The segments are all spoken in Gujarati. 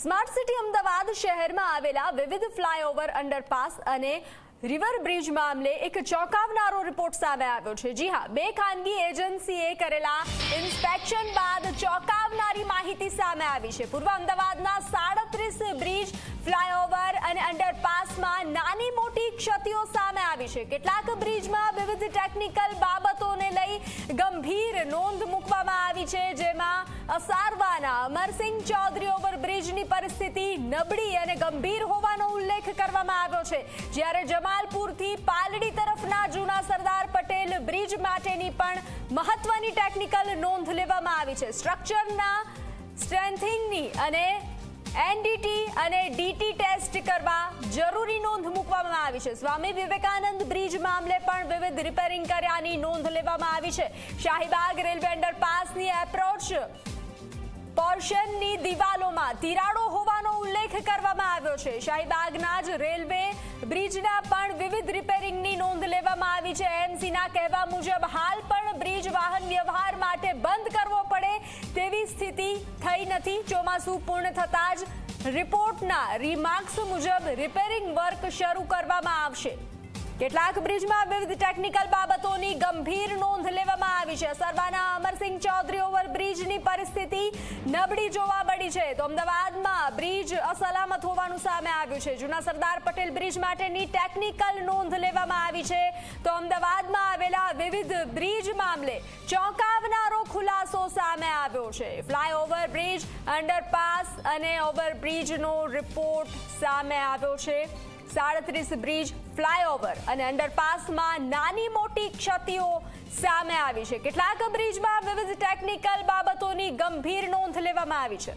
સ્માર્ટ સિટી અમદાવાદ શહેરમાં આવેલા વિવિધ ફ્લાયઓવર અંડરપાસ અને રિવર બ્રિજ મામલે એક ચોંકાવનારો રિપોર્ટ સામે આવ્યો છે. જી હા, બે ખાનગી એજન્સીએ કરેલા ઇન્સ્પેક્શન બાદ ચોંકાવનારી માહિતી સામે આવી છે. પૂર્વ અમદાવાદના સાડત્રીસ બ્રિજ, ફ્લાયઓવર અને અંડરપાસમાં નાની મોટી ક્ષતિઓ સામે આવી છે. કેટલાક બ્રિજમાં વિવિધ ટેકનિકલ બાબતોને લઈ ગંભીર નોંધ મૂકવામાં આવી છે, જેમાં અસારવાના અમરસિંહ ચૌધરી ઓવરબ્રિજની પરિસ્થિતિ નબળી અને ગંભીર હોવાનો ઉલ્લેખ કરવામાં આવ્યો છે. જ્યારે જમાલપુરથી પાલડી તરફના જૂના સરદાર પટેલ બ્રિજ માટેની પણ મહત્વની ટેકનિકલ નોંધ લેવામાં આવી છે. સ્ટ્રક્ચરના સ્ટ્રેન્થિંગની અને એનડીટી અને ડીટી ટેસ્ટ કરવા જરૂરી નોંધ મૂકવામાં આવી છે. સ્વામી વિવેકાનંદ બ્રિજ મામલે પણ વિવિધ રિપેરિંગ કર્યાની નોંધ લેવામાં આવી છે. શાહીબાગ રેલવે અંડરપાસની એપ્રોચ પોર્શનની દિવાલોમાં તિરાડો હોવાનો ઉલ્લેખ કરવામાં આવ્યો છે. શાહીબાગના જ રેલવે બ્રિજના પણ વિવિધ રિપેરિંગની નોંધ લેવામાં આવી છે. એમસીના કહેવા મુજબ, હાલ પણ બ્રિજ વાહન વ્યવહાર માટે બંધ કરવો પડે તેવી સ્થિતિ થઈ નથી. ચોમાસું પૂર્ણ થતાં જ રિપોર્ટના રિમાર્ક્સ મુજબ રિપેરિંગ વર્ક શરૂ કરવામાં આવશે. કેટલાક બ્રિજમાં વિવિધ ટેકનિકલ બાબતોની ગંભીર નોંધ લેવામાં આવી છે. સરવાના અમરસિંહ ચૌધરી ઓવરબ્રિજની પરિસ્થિતિ નબળી જોવા મળી છે. તો અમદાવાદમાં બ્રિજ અસલામત હોવાનું સામે આવ્યું છે. જૂના સરદાર પટેલ બ્રિજ માટેની ટેકનિકલ નોંધ લેવામાં આવી છે. તો અમદાવાદમાં આવેલા વિવિધ બ્રિજ મામલે ચોંકાવનારો ખુલાસો સામે આવ્યો છે. ફ્લાયઓવર બ્રિજ, અંડરપાસ અને ઓવરબ્રિજનો રિપોર્ટ સામે આવ્યો છે. સાડત્રીસ બ્રિજ ફ્લાયઓવર અને અંડરપાસમાં નાની મોટી ક્ષતિઓ સામે આવી છે. કેટલાક બ્રિજમાં વિવિધ ટેકનિકલ બાબતોની ગંભીર નોંધ લેવામાં આવી છે.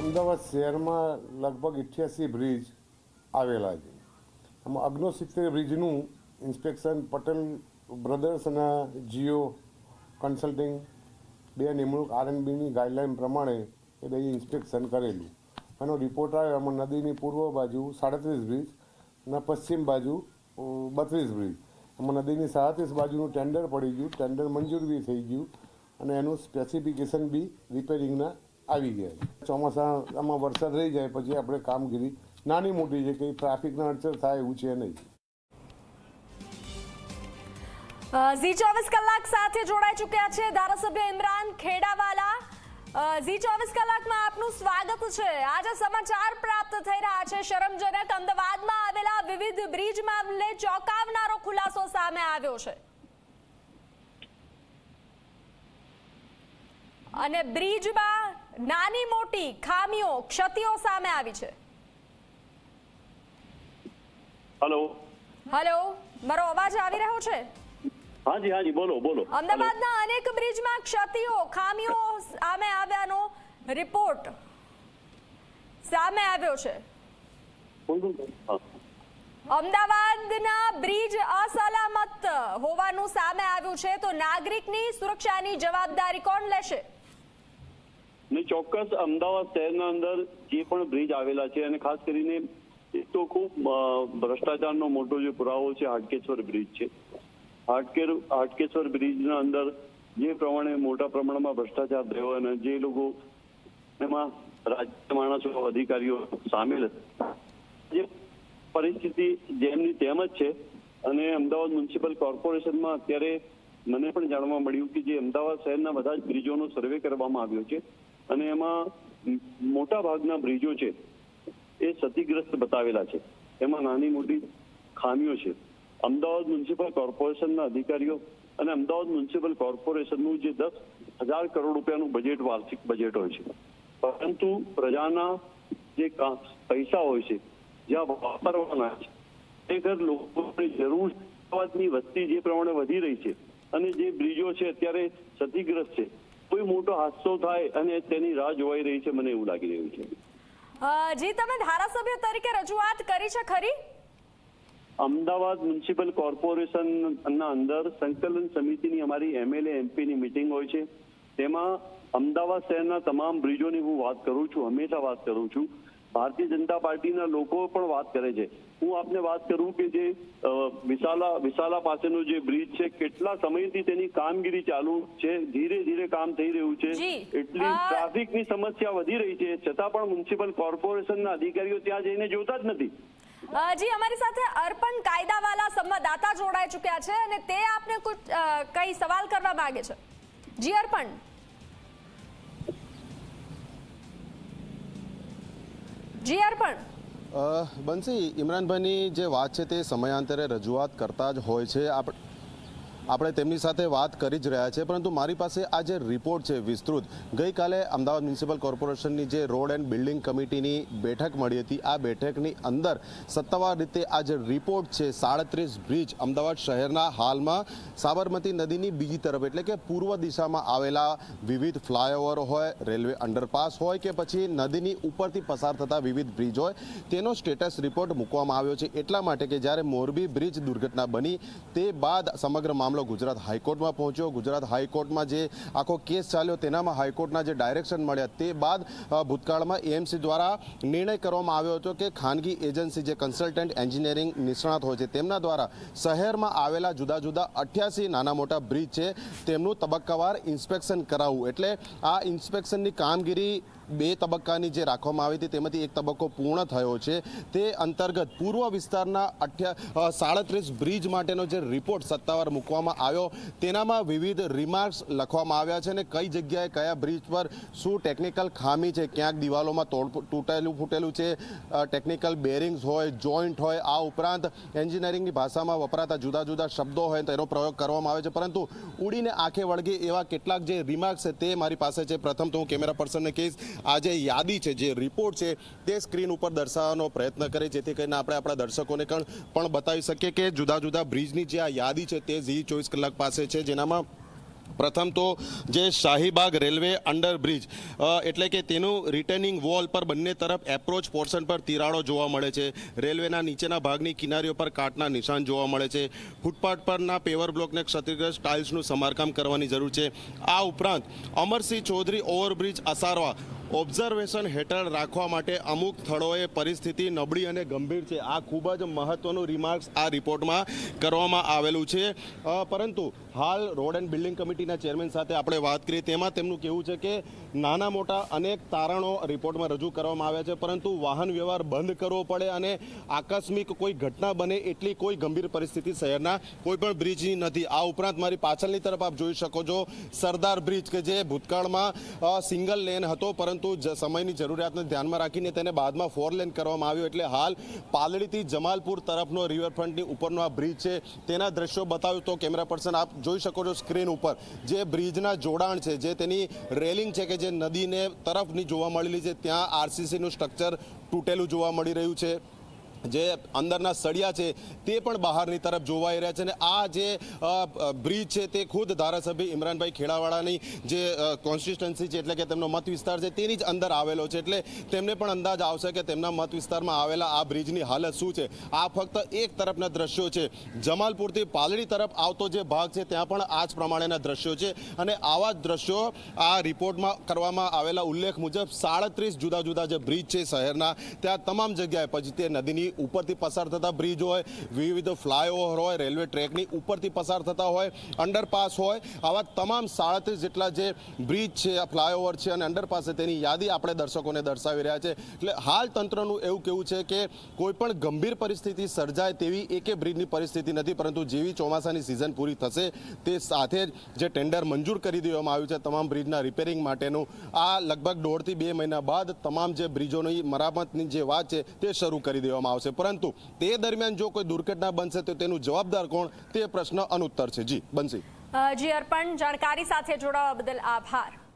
અમદાવાદ શહેરમાં લગભગ ઇઠ્યાસી બ્રિજ આવેલા છે. આમાં અગ્નોસિત્તેર બ્રિજનું ઇન્સ્પેક્શન પટેલ બ્રધર્સ અને જીઓ કન્સલ્ટિંગ, બે નિમણૂક આરએનબીની ગાઈડલાઈન પ્રમાણે એ બે ઇન્સ્પેક્શન કરેલું. એનો રિપોર્ટ આવ્યો એમાં નદીની પૂર્વ બાજુ સાડત્રીસ બ્રિજ અને પશ્ચિમ બાજુ બત્રીસ બ્રિજ. એમાં નદીની સાડત્રીસ બાજુનું ટેન્ડર પડી ગયું. ટેન્ડર મંજૂર બી થઈ ગયું અને એનું સ્પેસિફિકેશન બી રિપેરિંગના આવી ગયા ચોમાસા ચોમાસામાં વરસાદ રહી જાય પછી આપણે કામગીરી નાની મોટી છે કે ટ્રાફિકના અડચણ થાય એવું છે નહીં. ઝી ચોવીસ કલાક સાથે જોડાઈ ચૂક્યા છે ધારાસભ્ય ઇમરાન ખેડાવાલા. ઝી ચોવીસ કલાકમાં આપનું સ્વાગત છે. આજે સમાચાર પ્રાપ્ત થઈ રહ્યા છે. શરમજનક અમદાવાદમાં આવેલા વિવિધ બ્રિજ મામલે ચોંકાવનારો ખુલાસો સામે આવ્યો છે. અને બ્રિજમાં નાની મોટી ખામીઓ ક્ષતિઓ સામે આવી છે. હલો. હલો. મારો અવાજ આવી રહ્યો છે? હાજી હાજી બોલો બોલો. અમદાવાદના અનેક બ્રિજમાં ક્ષતિઓ ખામીઓ સામે આવ્યાનો રિપોર્ટ સામે આવ્યો છે. અમદાવાદના બ્રિજ અસલામત હોવાનું સામે આવ્યું છે તો નાગરિકની સુરક્ષાની જવાબદારી કોણ લેશે? ને ચોક્કસ અમદાવાદ શહેરના અંદર જે પણ બ્રિજ આવેલા છે અને ખાસ કરીને એક તો ખૂબ ભ્રષ્ટાચારનો મોટો જે પુરાવો છે હાટકેશ્વર બ્રિજ છે. હાટકેર હાટકેશ્વર બ્રિજના અંદર જે પ્રમાણે મોટા પ્રમાણમાં ભ્રષ્ટાચાર થયો અને જે લોકો એમાં રાજ્ય માણસો, અધિકારીઓ સામેલ જે પરિસ્થિતિ જેમની તેમ જ છે અને અમદાવાદ મ્યુનિસિપલ કોર્પોરેશનમાં અત્યારે મને પણ જાણવા મળ્યું કે જે અમદાવાદ શહેરના બધા જ બ્રિજોનો સર્વે કરવામાં આવ્યો છે અને એમાં મોટા ભાગના બ્રિજો છે એ ક્ષતિગ્રસ્ત બતાવેલા છે. એમાં નાની મોટી ખામીઓ છે. અમદાવાદ મ્યુનિસિપલ કોર્પોરેશનના અધિકારીઓ અને અમદાવાદ મ્યુનિસિપલ કોર્પોરેશનનું જે દસ હજાર કરોડ રૂપિયાનું બજેટ વાર્ષિક બજેટ હોય છે. પરંતુ પ્રજાના જે પૈસા હોય છે જ્યાં વાપરવાના છે ખરેખર લોકોની જરૂર અમદાવાદની વસ્તી જે પ્રમાણે વધી રહી છે અને જે બ્રિજો છે અત્યારે ક્ષતિગ્રસ્ત છે, કોઈ મોટો હાદસો થાય અને તેની રાહ જોવાઈ રહી છે, મને એવું લાગી રહ્યું છે. જી, તમે ધારાસભ્ય તરીકે રજૂઆત કરી છે ખરી? અમદાવાદ મ્યુનિસિપલ કોર્પોરેશનના અંદર સંકલન સમિતિની અમારી એમએલએ એમપીની મિટિંગ હોય છે. તેમાં અમદાવાદ શહેરના તમામ બ્રિજોની હું વાત કરું છું હંમેશા વાત કરું છું. ભારતીય જનતા પાર્ટીના લોકો પણ વાત કરે છે. હું આપને વાત કરું કે જે વિશાલા વિશાલા પાસેનો જે બ્રિજ છે કેટલા સમયથી તેની કામગીરી ચાલુ છે? ધીરે ધીરે કામ થઈ રહ્યું છે. એટલી ટ્રાફિકની સમસ્યા વધી રહી છે. છતાં પણ મ્યુનિસિપલ કોર્પોરેશનના અધિકારીઓ ત્યાં જઈને જોતા જ નથી. જી, અમારી સાથે અર્પણ કાયદાવાલા સંવાદદાતા જોડાઈ ચૂક્યા છે અને તે આપને કઈ સવાલ કરવા માંગે છે. જી, અર્પણ. જી, અર્પણ. બંસી, ઇમરાનભાઈની જે વાત છે તે સમયાંતરે રજૂઆત કરતા જ હોય છે. આપ આપણે તેમની સાથે વાત કરી જ રહ્યા છે પરંતુ મારી પાસે આ જે રિપોર્ટ છે વિસ્તૃત, ગઈકાલે અમદાવાદ મ્યુનિસિપલ કોર્પોરેશનની જે રોડ એન્ડ બિલ્ડિંગ કમિટીની બેઠક મળી હતી. આ બેઠકની અંદર સત્તાવાર રીતે આ જે રિપોર્ટ છે, સાડત્રીસ બ્રિજ અમદાવાદ શહેરના હાલમાં સાબરમતી નદીની બીજી તરફ, એટલે કે પૂર્વ દિશામાં આવેલા વિવિધ ફ્લાયઓવર હોય, રેલવે અંડરપાસ હોય કે પછી નદીની ઉપરથી પસાર થતા વિવિધ બ્રિજ હોય, તેનો સ્ટેટસ રિપોર્ટ મૂકવામાં આવ્યો છે. એટલા માટે કે જ્યારે મોરબી બ્રિજ દુર્ઘટના બની, તે બાદ સમગ્ર મામલો ગુજરાત હાઈકોર્ટમાં પહોંચ્યો. ગુજરાત હાઈકોર્ટમાં જે આખો કેસ ચાલ્યો તેનામાં હાઈકોર્ટના જે ડાયરેક્શન મળ્યા તે બાદ ભૂતકાળમાં એએમસી દ્વારા નિર્ણય કરવામાં આવ્યો હતો કે ખાનગી એજન્સી જે કન્સલ્ટન્ટ એન્જિનિયરિંગ નિષ્ણાત હોય છે તેમના દ્વારા શહેરમાં આવેલા જુદા જુદા અઠ્યાસી નાના મોટા બ્રિજ છે તેમનું તબક્કાવાર ઇન્સ્પેક્શન કરાવવું. એટલે આ ઇન્સ્પેક્શનની કામગીરી બે તબક્કાની જે રાખવામાં આવી હતી, તેમાંથી એક તબક્કો પૂર્ણ થયો છે. તે અંતર્ગત પૂર્વ વિસ્તારના અઠ્યા સાડત્રીસ બ્રિજ માટેનો જે રિપોર્ટ સત્તાવાર મૂકવામાં આવ્યો, તેનામાં વિવિધ રિમાર્ક્સ લખવામાં આવ્યા છે અને કઈ જગ્યાએ કયા બ્રિજ પર શું ટેકનિકલ ખામી છે, ક્યાંક દિવાલોમાં તોડ, તૂટેલું, ફૂટેલું છે ટેકનિકલ બેરિંગ્સ હોય જોઈન્ટ હોય, આ ઉપરાંત એન્જિનિયરિંગની ભાષામાં વપરાતા જુદા જુદા શબ્દો હોય, તેનો પ્રયોગ કરવામાં આવે છે. પરંતુ ઉડીને આંખે વળગે એવા કેટલાક જે રિમાર્ક્સ છે, તે મારી પાસે છે. પ્રથમ તો હું કેમેરા પર્સનને કહીશ. આ જે યાદી છે, જે રિપોર્ટ છે, તે સ્ક્રીન ઉપર દર્શાવવાનો પ્રયત્ન કરે જેથી કરીને આપણે આપણા દર્શકોને પણ બતાવી શકીએ કે જુદા જુદા બ્રિજની જે આ યાદી છે, તે ઝી ચોવીસ કલાક પાસે છે. જેનામાં પ્રથમ તો જે શાહીબાગ રેલવે અંડરબ્રિજ બ્રિજ એટલે કે તેનું રિટર્નિંગ વોલ પર બંને તરફ એપ્રોચ પોર્શન પર તિરાડો જોવા મળે છે. રેલવેના નીચેના ભાગની કિનારીઓ પર કાટના નિશાન જોવા મળે છે. ફૂટપાથ પરના પેવર બ્લોકને ક્ષતિગ્રસ્ત ટાઇલ્સનું સમારકામ કરવાની જરૂર છે. આ ઉપરાંત અમરસિંહ ચૌધરી ઓવરબ્રિજ અસારવા ઓબ્ઝર્વેશન હેઠળ રાખવા માટે અમુક સ્થળોએ પરિસ્થિતિ નબળી અને ગંભીર છે. આ ખૂબ જ મહત્વનું રિમાર્ક્સ આ રિપોર્ટમાં કરવામાં આવેલું છે. પરંતુ હાલ રોડ એન્ડ બિલ્ડિંગ કમિટીના ચેરમેન સાથે આપણે વાત કરીએ, તેમાં તેમનું કહેવું છે કે નાના મોટા અનેક તારણો રિપોર્ટમાં રજૂ કરવામાં આવ્યા છે, પરંતુ વાહન વ્યવહાર બંધ કરવો પડે અને આકસ્મિક કોઈ ઘટના બને એટલી કોઈ ગંભીર પરિસ્થિતિ શહેરના કોઈ પણ બ્રિજની નથી. આ ઉપરાંત મારી પાછળની તરફ આપ જોઈ શકો છો, સરદાર બ્રિજ કે જે ભૂતકાળમાં સિંગલ લેન હતો, પરંતુ જ- સમયની જરૂરિયાતને ધ્યાનમાં રાખીને તેને બાદમાં ફોર લેન કરવામાં આવ્યો એટલે હાલ પાલડીથી જમાલપુર તરફનો રિવરફ્રન્ટની ઉપરનો આ બ્રિજ છે. તેના દ્રશ્યો બતાવ્યું તો કેમેરા પર્સન આપ જોઈ શકો છો સ્ક્રીન ઉપર. જે બ્રિજના જોડાણ છે, જે તેની રેલિંગ છે કે જે નદીને તરફની જોવા મળેલી છે, ત્યાં આરસીસીનું સ્ટ્રક્ચર તૂટેલું જોવા મળી રહ્યું છે. જે અંદરના સળિયા છે તે પણ બહારની તરફ જોવાઈ રહ્યા છે અને આ જે બ્રિજ છે તે ખુદ ધારાસભ્ય ઇમરાનભાઈ ખેડાવાળાની જે કોન્સ્ટિટ્યુન્સી છે એટલે કે તેમનો મત વિસ્તાર છે તેની જ અંદર આવેલો છે એટલે તેમને પણ અંદાજ આવશે કે તેમના મત વિસ્તારમાં આવેલા આ બ્રિજની હાલત શું છે. આ ફક્ત એક તરફના દ્રશ્યો છે. જમાલપુરથી પાલડી તરફ આવતો જે ભાગ છે ત્યાં પણ આ જ પ્રમાણેના દ્રશ્યો છે અને આવા જ દ્રશ્યો આ રિપોર્ટમાં કરવામાં આવેલા ઉલ્લેખ મુજબ સાડત્રીસ જુદા જુદા જે બ્રિજ છે શહેરના, ત્યાં તમામ જગ્યાએ પછી તે નદીની ઉપરથી પસાર થતા બ્રિજ હોય, વિવિધ ફ્લાયઓવર હોય, રેલવે ટ્રેકની ઉપરથી પસાર થતા હોય, અંડરપાસ હોય, આવા તમામ સાડત્રીસ જેટલા જે બ્રિજ છે, આ ફ્લાયઓવર છે અને અંડરપાસ છે તેની યાદી આપણે દર્શકોને દર્શાવી રહ્યા છે. એટલે હાલ તંત્રનું એવું કેવું છે કે કોઈપણ ગંભીર પરિસ્થિતિ સર્જાય તેવી એકે બ્રિજની પરિસ્થિતિ નથી, પરંતુ જેવી ચોમાસાની સિઝન પૂરી થશે, તે સાથે જ જે ટેન્ડર મંજૂર કરી દેવામાં આવ્યું છે, તમામ બ્રિજના રિપેરિંગ માટેનું, આ લગભગ દોઢથી બે મહિના બાદ તમામ જે બ્રિજોની મરામતની જે વાત છે, તે શરૂ કરી દેવામાં આવશે પરંતુ તે દરમિયાન જો કોઈ દુર્ઘટના બનશે તો તેનું જવાબદાર કોણ? તે પ્રશ્ન અનુત્તર છે. જી બનશે જી અર્પણ, જાણકારી સાથે જોડાવા બદલ આભાર.